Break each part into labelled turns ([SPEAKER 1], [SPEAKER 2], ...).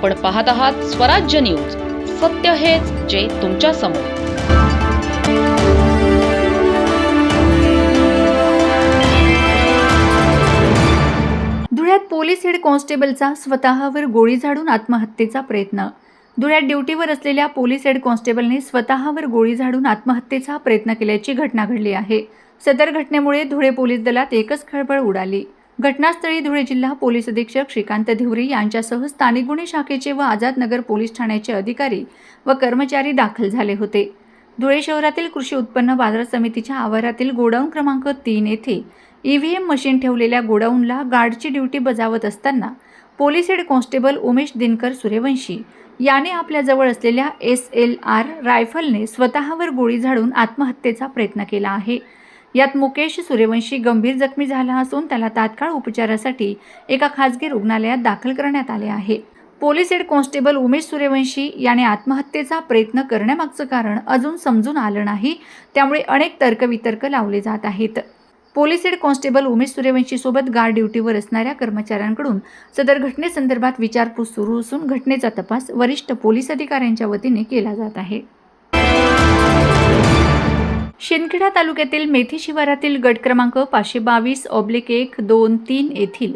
[SPEAKER 1] आपण पाहत आहात स्वराज्य न्यूज. सत्य हेच जे तुमच्यासमोर.
[SPEAKER 2] धुळ्यात पोलीस हेड कॉन्स्टेबलचा स्वतःवर गोळी झाडून आत्महत्येचा प्रयत्न. धुळ्यात ड्युटीवर असलेल्या पोलीस हेड कॉन्स्टेबलने स्वतःवर गोळी झाडून आत्महत्येचा प्रयत्न केल्याची घटना घडली आहे. सदर घटनेमुळे धुळे पोलीस दलात एकच खळबळ उडाली. घटनास्थळी धुळे जिल्हा पोलीस अधीक्षक श्रीकांत धिवरे यांच्यासह स्थानिक गुन्हे शाखेचे व आझाद नगर पोलीस ठाण्याचे अधिकारी व कर्मचारी दाखल झाले होते. धुळे शहरातील कृषी उत्पन्न बाजार समितीच्या आवारातील गोडाऊन क्रमांक तीन येथे ईव्हीएम मशीन ठेवलेल्या गोडाऊनला गार्डची ड्युटी बजावत असताना police head constable Umesh Dinkar Suryavanshi याने आपल्याजवळ असलेल्या एस एल आर रायफलने स्वतःवर गोळी झाडून आत्महत्येचा प्रयत्न केला आहे. यात मुकेश सूर्यवंशी गंभीर जखमी झाला असून त्याला तात्काळ उपचारासाठी एका खासगी रुग्णालयात दाखल करण्यात आले आहे. Police head constable Umesh Suryavanshi याने आत्महत्येचा प्रयत्न करण्यामागचं कारण अजून समजून आलं नाही त्यामुळे अनेक तर्कवितर्क लावले जात आहेत. पोलीस हेड कॉन्स्टेबल उमेश सूर्यवंशीसोबत गार्ड ड्युटीवर असणाऱ्या कर्मचाऱ्यांकडून सदर घटनेसंदर्भात विचारपूस सुरू असून घटनेचा तपास वरिष्ठ पोलीस अधिकाऱ्यांच्या वतीने केला जात आहे. शिंदखेडा तालुक्यातील मेथी शिवारातील गट क्रमांक पाचशे बावीस ऑब्लिक एक दोन तीन येथील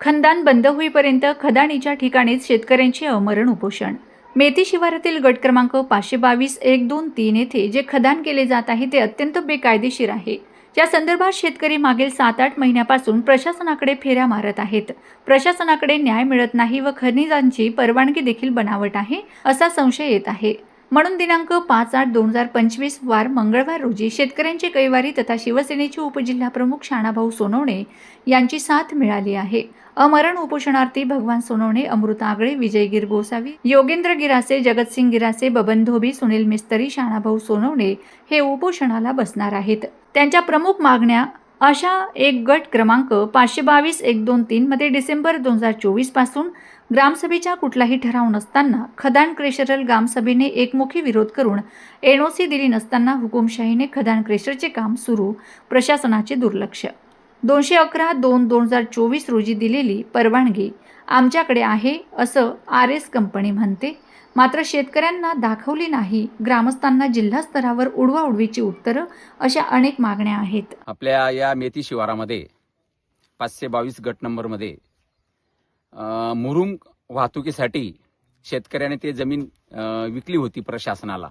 [SPEAKER 2] खंदान बंद होईपर्यंत खदाणीच्या ठिकाणीच शेतकऱ्यांचे अमरण उपोषण. मेथी शिवारातील गट क्रमांक पाचशे बावीस एक दोन तीन येथे जे खदान केले जात आहे ते अत्यंत बेकायदेशीर आहे. या संदर्भात शेतकरी मागील सात आठ महिन्यापासून प्रशासनाकडे फेऱ्या मारत आहेत. प्रशासनाकडे न्याय मिळत नाही व खनिजांची परवानगी देखील बनावट आहे असा संशय येत आहे. म्हणून दिनांक पाच आठ दोन हजार पंचवीस वार मंगळवार रोजी शेतकऱ्यांची कैवारी तथा शिवसेनेचे उपजिल्हाप्रमुख शाणाभाऊ सोनवणे यांची साथ मिळाली आहे. अमरण उपोषणार्थी भगवान सोनवणे अमृता आगळे विजय गिर गोसावी योगेंद्र गिरासे जगतसिंग गिरासे बबन धोबी सुनील मिस्तरी शाणाभाऊ सोनवणे हे उपोषणाला बसणार आहेत. त्यांच्या प्रमुख मागण्या अशा एक गट क्रमांक पाचशे बावीस एक दोन तीनमध्ये डिसेंबर दोन हजार चोवीसपासून ग्रामसभेचा कुठलाही ठराव नसताना खदान क्रेशरल ग्रामसभेने एकमुखी विरोध करून एनओसी दिली नसताना हुकुमशाहीने खदान क्रेशरचे काम सुरू प्रशासनाचे दुर्लक्ष. दोनशे अकरा दोन दोन हजार चोवीस रोजी दिलेली परवानगी आमच्याकडे आहे असं आर एस कंपनी म्हणते. मात्र शेतकऱ्यांना दाखवली नाही ग्रामस्थांना जिल्हा स्तरावर उडवाउडवीची उत्तरं अशा अनेक मागण्या आहेत.
[SPEAKER 3] आपल्या या मेथी शिवारामध्ये पाचशे बावीस गट नंबरमध्ये मुरुम वाहतुकीसाठी शेतकऱ्याने ते जमीन विकली होती प्रशासनाला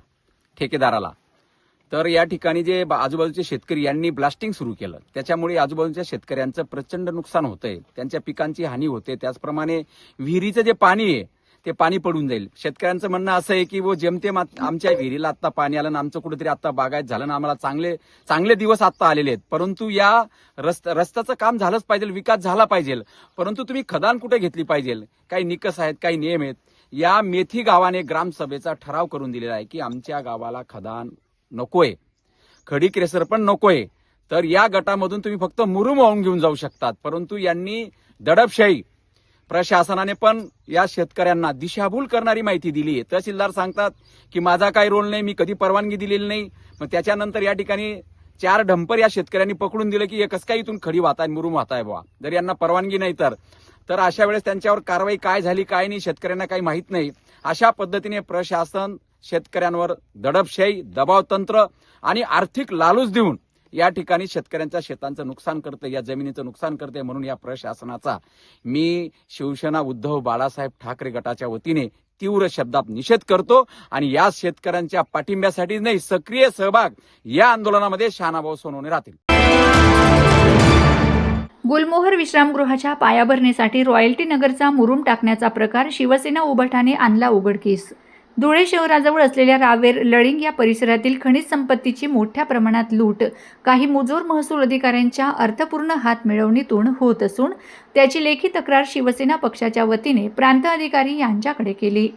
[SPEAKER 3] ठेकेदाराला. तर या ठिकाणी जे आजूबाजूचे शेतकरी यांनी ब्लास्टिंग सुरू केलं. त्याच्यामुळे आजूबाजूच्या शेतकऱ्यांचं प्रचंड नुकसान होतंय. त्यांच्या पिकांची हानी होते. त्याचप्रमाणे विहिरीचं जे पाणी आहे ते पाणी पडून जाईल. शेतकऱ्यांचं म्हणणं असं आहे की वो जेमतेम आत- आमच्या विहिरीला आता पाणी आलं आमचं कुठेतरी आता बागायत झालं ना आम्हाला चांगले चांगले दिवस आता आलेले आहेत. परंतु या रस्त रस्त्याचं काम झालंच पाहिजे विकास झाला पाहिजे. परंतु तुम्ही खदान कुठे घेतली पाहिजे? काही निकष आहेत काही नियम आहेत. या मेथी गावाने ग्रामसभेचा ठराव करून दिलेला आहे की आमच्या गावाला खदान नकोय. खडी क्रेसर पण नकोय. तर या गटामधून तुम्ही फक्त मुरुम वाहून घेऊन जाऊ शकतात. परंतु यांनी दडपशाही प्रशासनाने पण या शेतकऱ्यांना दिशाभूल करणारी माहिती दिली आहे. तहसीलदार सांगतात की माझा काही रोल नाही मी कधी परवानगी दिलेली नाही. मग त्याच्यानंतर या ठिकाणी चार डंपर या शेतकऱ्यांनी पकडून दिलं की एकच काही काय इथून खडी वाहताय मुरुम वाहताय बुवा. जर यांना परवानगी नाही तर. तर अशा वेळेस त्यांच्यावर कारवाई काय झाली काय नाही शेतकऱ्यांना काही माहीत नाही. अशा पद्धतीने प्रशासन शेतकऱ्यांवर दडपशाही दबाव तंत्र आणि आर्थिक लालूच देऊन या ठिकाणी शेतकऱ्यांच्या शेतांचं नुकसान करते या जमिनीचं नुकसान करते म्हणून या प्रशासनाचा मी शिवसेना उद्धव बाळासाहेब ठाकरे गटाच्या वतीने तीव्र शब्दात निषेध करतो आणि या शेतकऱ्यांच्या पाठिंब्यासाठी नाही सक्रिय सहभाग या आंदोलनामध्ये शहानाभाऊ सोनवणे राहतील.
[SPEAKER 2] गुलमोहर विश्रामगृहाच्या पायाभरणीसाठी रॉयल्टी नगरचा मुरुम टाकण्याचा प्रकार शिवसेना उभटाने आणला उघडकीस. धुळे शहराजवळ असलेल्या रावेर लळिंग या परिसरातील खनिज संपत्तीची मोठ्या प्रमाणात लूट काही मुजोर महसूल अधिकाऱ्यांच्या अर्थपूर्ण हात मिळवणीतून होत असून त्याची लेखी तक्रार शिवसेना पक्षाच्या वतीने प्रांत अधिकारी यांच्याकडे केली.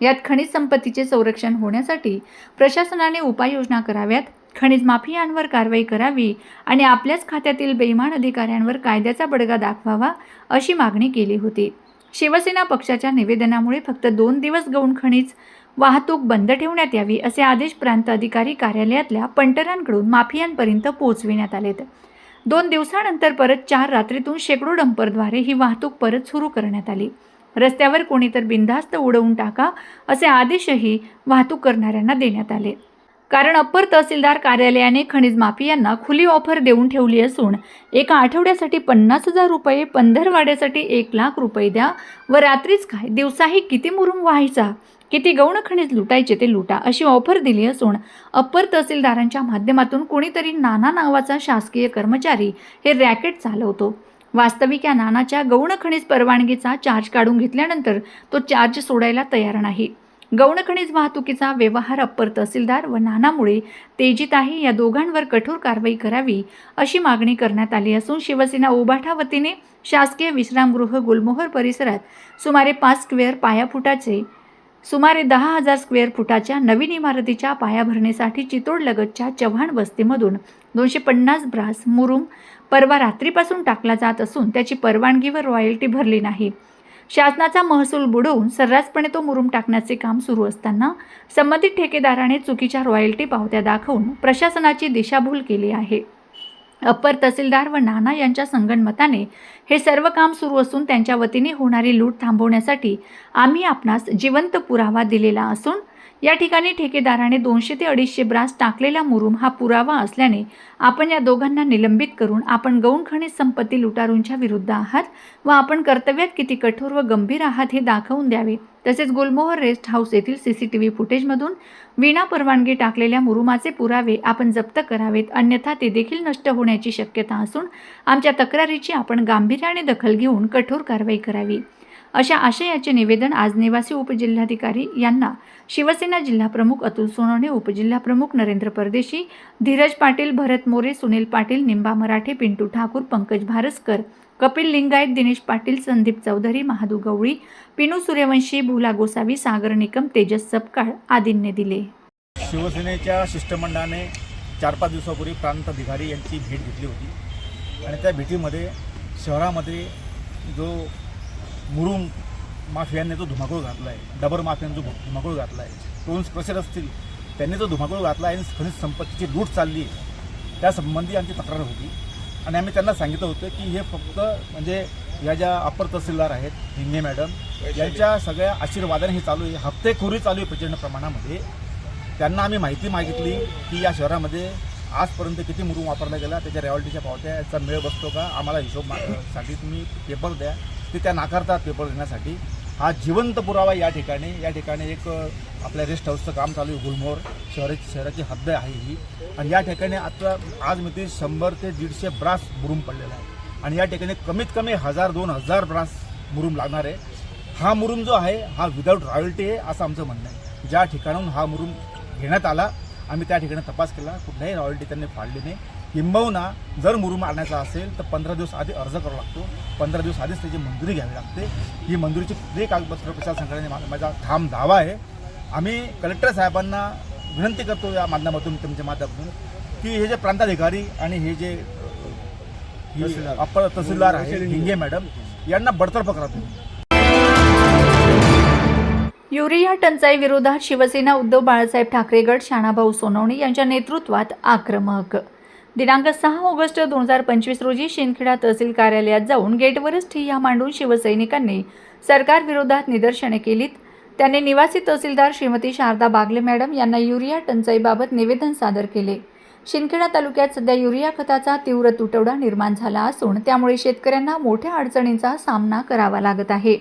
[SPEAKER 2] यात खनिज संपत्तीचे संरक्षण होण्यासाठी प्रशासनाने उपाययोजना कराव्यात खनिज माफियांवर कारवाई करावी आणि आपल्याच खात्यातील बेईमान अधिकाऱ्यांवर कायद्याचा बडगा दाखवावा अशी मागणी केली होती. शिवसेना पक्षाच्या निवेदनामुळे फक्त दोन दिवस गौण खनिज वाहतूक बंद ठेवण्यात यावी असे आदेश प्रांत अधिकारी कार्यालयातल्या पंटरांकडून माफियांपर्यंत पोहोचविण्यात आलेत. दोन दिवसानंतर परत चार रात्रीतून शेकडो डंपरद्वारे ही वाहतूक परत सुरू करण्यात आली. रस्त्यावर कोणी तर बिनधास्त उडवून टाका असे आदेशही वाहतूक करणाऱ्यांना देण्यात आले. कारण अप्पर तहसीलदार कार्यालयाने खनिज माफियांना खुली ऑफर देऊन ठेवली असून एका आठवड्यासाठी पन्नास हजार रुपये पंधरवाड्यासाठी एक लाख रुपये द्या व रात्रीच काय दिवसाही किती मुरुम व्हायचा? किती गौण खनिज लुटायचे ते लुटा अशी ऑफर दिली असून अप्पर तहसीलदारांच्या माध्यमातून कुणीतरी नाना नावाचा शासकीय कर्मचारी हे रॅकेट चालवतो. वास्तविक या नानाच्या गौण खनिज परवानगीचा चार्ज काढून घेतल्यानंतर तो चार्ज सोडायला तयार नाही. गौण खनिज वाहतुकीचा व्यवहार अप्पर तहसीलदार व नानामुळे तेजीत आहे या दोघांवर कठोर कारवाई करावी अशी मागणी करण्यात आली असून शिवसेना ओबाठा वतीने शासकीय विश्रामगृह गुलमोहर परिसरात सुमारे पाच स्क्वेअर पायाफुटाचे सुमारे दहा हजार स्क्वेअर फुटाच्या नवीन इमारतीच्या पायाभरणीसाठी चितोडलगतच्या चव्हाण वस्तीमधून दोनशे पन्नास ब्रास मुरुम परवा रात्रीपासून टाकला जात असून त्याची परवानगी व रॉयल्टी भरली नाही. शासनाचा महसूल बुडवून सर्रासपणे तो मुरुम टाकण्याचे काम सुरू असताना संबंधित ठेकेदाराने चुकीच्या रॉयल्टी पावत्या दाखवून प्रशासनाची दिशाभूल केली आहे. अप्पर तहसीलदार व नाना यांच्या संगणमताने हे सर्व काम सुरू असून त्यांच्या वतीने होणारी लूट थांबवण्यासाठी आम्ही आपणास जिवंत पुरावा दिलेला असून या ठिकाणी ठेकेदाराने दोनशे ते अडीचशे ब्रास टाकलेला मुरुम हा पुरावा असल्याने आपण या दोघांना निलंबित करून आपण गौण खनिज संपत्ती लुटारूंच्या विरुद्ध आहात व आपण कर्तव्यात किती कठोर व गंभीर आहात हे दाखवून द्यावे. तसेच गुलमोहर रेस्ट हाऊस येथील सी सी टी व्ही फुटेजमधून विना परवानगी टाकलेल्या मुरुमाचे पुरावे आपण जप्त करावेत. अन्यथा ते देखील नष्ट होण्याची शक्यता असून आमच्या तक्रारीची आपण गांभीर्याने दखल घेऊन कठोर कारवाई करावी. अशा आशयाचे निवेदन आज निवासी उपजिल्हाधिकारी यांना शिवसेना जिल्हाप्रमुख अतुल सोनवणे उपजिल्हाप्रमुख नरेंद्र परदेशी धीरज पाटील भरत मोरे सुनील पाटील निंबा मराठे पिंटू ठाकूर पंकज भारसकर कपिल लिंगायत दिनेश पाटील संदीप चौधरी महादू गवळी पिनू सूर्यवंशी भूला गोसावी सागर निकम तेजस सपकाळ आदींनी दिले.
[SPEAKER 4] शिवसेनेच्या शिष्टमंडळाने चार पाच दिवसापूर्वी प्रांत अधिकारी यांची भेट घेतली होती. आणि त्या भेटीमध्ये शहरामध्ये जो मुरुम माफियांनी जो धुमाकूळ घातला आहे डबर माफियांनी जो धुमाकूळ घातला आहे टोन्स क्रशर असतील त्यांनी जो धुमाकूळ घातला आहे आणि खनिज संपत्तीची लूट चालली आहे. त्यासंबंधी आमची तक्रार होती. आणि आम्ही त्यांना सांगितलं होतं की हे फक्त म्हणजे या ज्या अप्पर तहसीलदार आहेत हिंगे मॅडम यांच्या सगळ्या आशीर्वादाने हे चालू आहे. हप्तेखोरी चालू आहे प्रचंड प्रमाणामध्ये. त्यांना आम्ही माहिती मागितली की या शहरामध्ये आजपर्यंत किती मुरुम वापरला गेला त्याच्या रॉयल्टीच्या पावत्या याचा मेळ बसतो का आम्हाला हिशोब मा- साठी तुम्ही पेपर द्या. ते त्या नाकारतात पेपर देण्यासाठी हा जिवंत पुरावा या ठिकाणी या ठिकाणी एक आपल्या रेस्ट हाऊसचं काम चालू आहे गुलमोहर शहराची शहराची हद्द आहे ही. आणि या ठिकाणी आता आज मिती शंभर ते दीडशे ब्रास मुरुम पडलेला आहे. आणि या ठिकाणी कमीत कमी हजार दोन हजार ब्रास मुरुम लागणार आहे. हा मुरुम जो आहे हा विदाऊट रॉयल्टी आहे असं आमचं म्हणणं आहे. ज्या ठिकाणाहून हा मुरुम घेण्यात आला आम्ही त्या ठिकाणी तपास केला. कुठल्याही रॉयल्टी त्यांनी फाडली नाही. किंबहुना जर मुरुम आणायचा असेल तर पंधरा दिवस आधी अर्ज करावा लागतो. पंधरा दिवस आधीच त्याची मंजुरी घ्यावी लागते. ही मंजुरीची कुठलीही कागदपत्र प्रचार संघटनेने माझा ठाम दावा आहे. आम्ही कलेक्टर साहेबांना विनंती करतो या माध्यमातून तुमच्या माध्यमातून की हे जे प्रांताधिकारी आणि हे जे ही अप्पर तहसीलदार आहे हिंगे मॅडम यांना बडतर्फ करा तुम्ही.
[SPEAKER 2] युरिया टंचाई विरोधात शिवसेना उद्धव बाळासाहेब ठाकरे गट शाणाभाऊ सोनवणे यांच्या नेतृत्वात आक्रमक दिनांक सहा ऑगस्ट दोन हजार पंचवीस रोजी शिंदखेडा तहसील कार्यालयात जाऊन गेटवरच ठिय्या मांडून शिवसैनिकांनी सरकारविरोधात निदर्शने केलीत. त्यांनी निवासी तहसीलदार श्रीमती शारदा बागले मॅडम यांना युरिया टंचाईबाबत निवेदन सादर केले. शिंदखेडा तालुक्यात सध्या युरिया खताचा तीव्र तुटवडा निर्माण झाला असून त्यामुळे शेतकऱ्यांना मोठ्या अडचणींचा सामना करावा लागत आहे.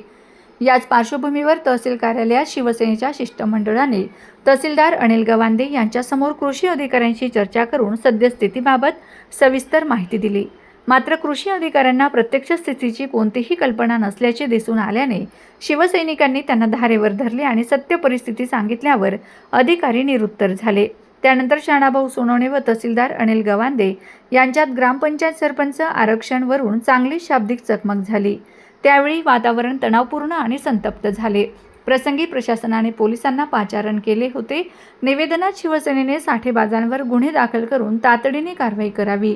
[SPEAKER 2] याच पार्श्वभूमीवर तहसील कार्यालयात शिवसेनेच्या शिष्टमंडळाने तहसीलदार अनिल गवांदे यांच्यासमोर कृषी अधिकाऱ्यांशी चर्चा करून सद्यस्थितीबाबत सविस्तर माहिती दिली. मात्र कृषी अधिकाऱ्यांना प्रत्यक्ष स्थितीची कोणतीही कल्पना नसल्याचे दिसून आल्याने शिवसैनिकांनी त्यांना धारेवर धरले आणि सत्य परिस्थिती सांगितल्यावर अधिकारी निरुत्तर झाले. त्यानंतर शाणाभाऊ सोनवणे व तहसीलदार अनिल गवांदे यांच्यात ग्रामपंचायत सरपंच आरक्षणवरून चांगली शाब्दिक चकमक झाली. त्यावेळी वातावरण तणावपूर्ण आणि संतप्त झाले. प्रसंगी प्रशासनाने पोलिसांना पाचारण केले होते. निवेदनात शिवसेनेने साठेबाजांवर गुन्हे दाखल करून तातडीने कारवाई करावी.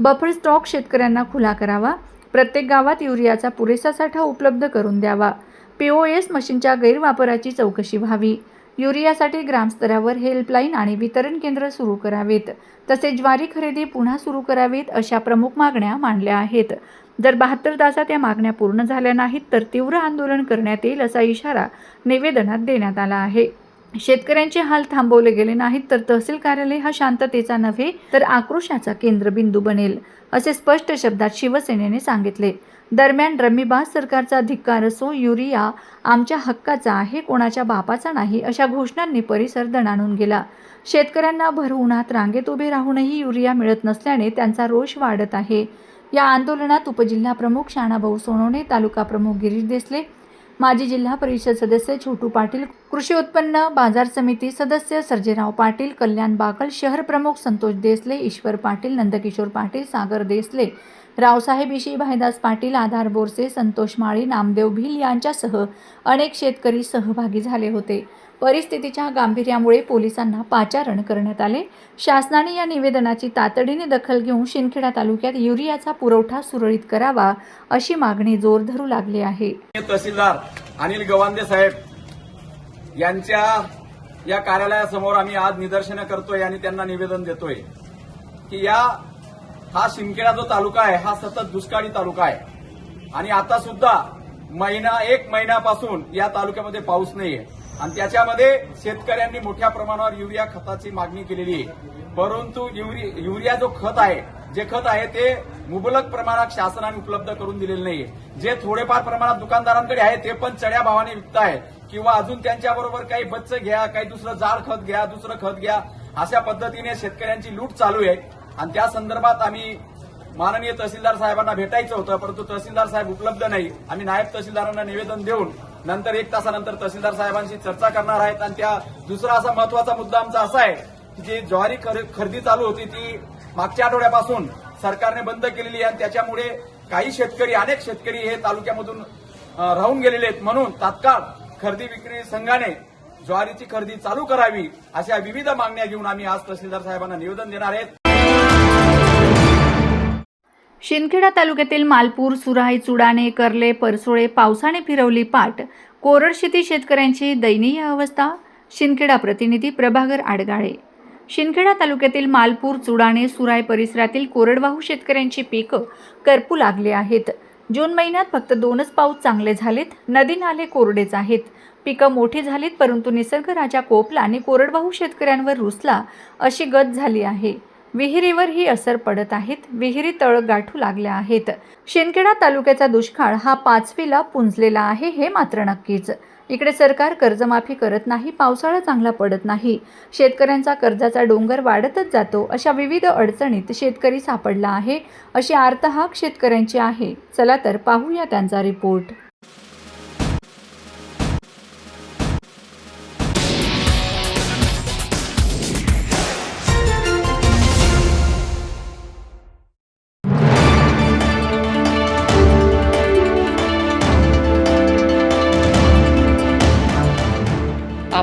[SPEAKER 2] बफर स्टॉक शेतकऱ्यांना खुला करावा. प्रत्येक गावात युरियाचा पुरेसा साठा उपलब्ध करून द्यावा. पी ओ एस मशीनच्या गैरवापराची चौकशी व्हावी. युरियासाठी ग्रामस्तरावर हेल्पलाईन आणि वितरण केंद्र सुरू करावेत. तसेच ज्वारी खरेदी पुन्हा सुरू करावीत अशा प्रमुख मागण्या मांडल्या आहेत. जर बहात्तर तासात या मागण्या पूर्ण झाल्या नाहीत तर तीव्र आंदोलन करण्यात येईल असा इशारा निवेदनात देण्यात आला आहे. शेतकऱ्यांचे हाल थांबवले गेले नाहीत तर तहसील कार्यालय हा शांततेचा नव्हे तर आक्रोशाचा केंद्रबिंदू बनेल असे स्पष्ट शब्दात शिवसेनेने सांगितले. दरम्यान रमीबाज सरकारचा धिक्कार असो युरिया आमच्या हक्काचा आहे कोणाच्या बापाचा नाही अशा घोषणांनी परिसर दणाणून गेला. शेतकऱ्यांना भर उन्हात रांगेत उभे राहूनही युरिया मिळत नसल्याने त्यांचा रोष वाढत आहे. या आंदोलनात उपजिल्हा प्रमुख शाणाभाऊ सोनवणे तालुका प्रमुख गिरीश देसले माजी जिल्हा परिषद सदस्य छोटू पाटील कृषी उत्पन्न बाजार समिती सदस्य सर्जेराव पाटील कल्याण बाकल शहर प्रमुख संतोष देसले ईश्वर पाटील नंदकिशोर पाटील सागर देसले रावसाहेब इशी भाईदास पाटील आधार बोरसे संतोष माळी नामदेव भिल यांच्यासह अनेक शेतकरी सहभागी झाले होते. परिस्थितीच्या गांभीर्यामुळे पोलिसांना पाचारण करण्यात आले. शासनाने या निवेदनाची तातडीने दखल घेऊन शिंदखेडा तालुक्यात युरियाचा पुरवठा सुरळीत करावा अशी मागणी जोर धरू लागली आहे.
[SPEAKER 3] तहसीलदार अनिल गवांदे साहेब यांच्या या कार्यालयासमोर आम्ही आज निदर्शनं करतोय आणि त्यांना निवेदन देतोय की या हा शिमखेडा जो तालुका आहे हा सतत दुष्काळी तालुका आहे. आणि आता सुद्धा महिना एक महिन्यापासून या तालुक्यामध्ये पाऊस नाहीये. आणि त्याच्यामध्ये शेतकऱ्यांनी मोठ्या प्रमाणावर युरिया खताची मागणी केलेली आहे. परंतु युरि- युरिया जो खत आहे जे खत आहे ते मुबलक प्रमाणात शासनाने उपलब्ध करून दिलेले नाहीये. जे थोडेफार प्रमाणात दुकानदारांकडे आहे ते पण चढ्या भावाने विकत आहे. किंवा अजून त्यांच्याबरोबर काही बच्च घ्या काही दुसरं जाड खत घ्या दुसरं खत घ्या अशा पद्धतीने शेतकऱ्यांची लूट चालू आहे. आणि त्या संदर्भात आम्ही माननीय तहसीलदार साहेबांना भेटायचं होतं परंतु तहसीलदार साहेब उपलब्ध नाही. आम्ही नायब तहसीलदारांना निवेदन देऊन नंतर एक तासानंतर तहसीलदार साहेबांशी चर्चा करणार आहेत आणि त्या दुसरा असा महत्त्वाचा मुद्दा आमचा असा आहे की जी ज्वारी खर- खरेदी चालू होती ती मागच्या आठवड्यापासून सरकारने बंद केलेली आहे आणि त्याच्यामुळे काही शेतकरी अनेक शेतकरी हे तालुक्यामधून राहून गेलेले आहेत. म्हणून तात्काळ खरेदी विक्री संघाने ज्वारीची खरेदी चालू करावी अशा विविध मागण्या घेऊन आम्ही आज तहसीलदार साहेबांना निवेदन देणार आहेत.
[SPEAKER 2] शिंदखेडा तालुक्यातील मालपूर सुराई चुडाणे कर्ले परसोळे पावसाने फिरवली पाट. कोरड शेती शेतकऱ्यांची दयनीय अवस्था. शिंदखेडा प्रतिनिधी प्रभाकर आडगाळे. शिंदखेडा तालुक्यातील मालपूर चुडाणे सुराई परिसरातील कोरडवाहू शेतकऱ्यांची पिकं करपू लागली आहेत. जून महिन्यात फक्त दोनच पाऊस चांगले झालेत. नदी नाले कोरडेच आहेत. पिकं मोठी झालीत परंतु निसर्गराजा कोपला आणि कोरडवाहू शेतकऱ्यांवर रुसला अशी गत झाली आहे. विहिरीवर ही असर पडत आहेत. विहिरी तळ गाठू लागल्या आहेत. शिंदखेडा तालुक्याचा दुष्काळ हा पाचवीला पुंजलेला आहे हे मात्र नक्कीच. इकडे सरकार कर्जमाफी करत नाही पावसाळा चांगला पडत नाही. शेतकऱ्यांचा कर्जाचा डोंगर वाढतच जातो अशा विविध अडचणीत शेतकरी सापडला आहे अशी आर्तहाक शेतकऱ्यांची आहे. चला तर पाहूया त्यांचा रिपोर्ट.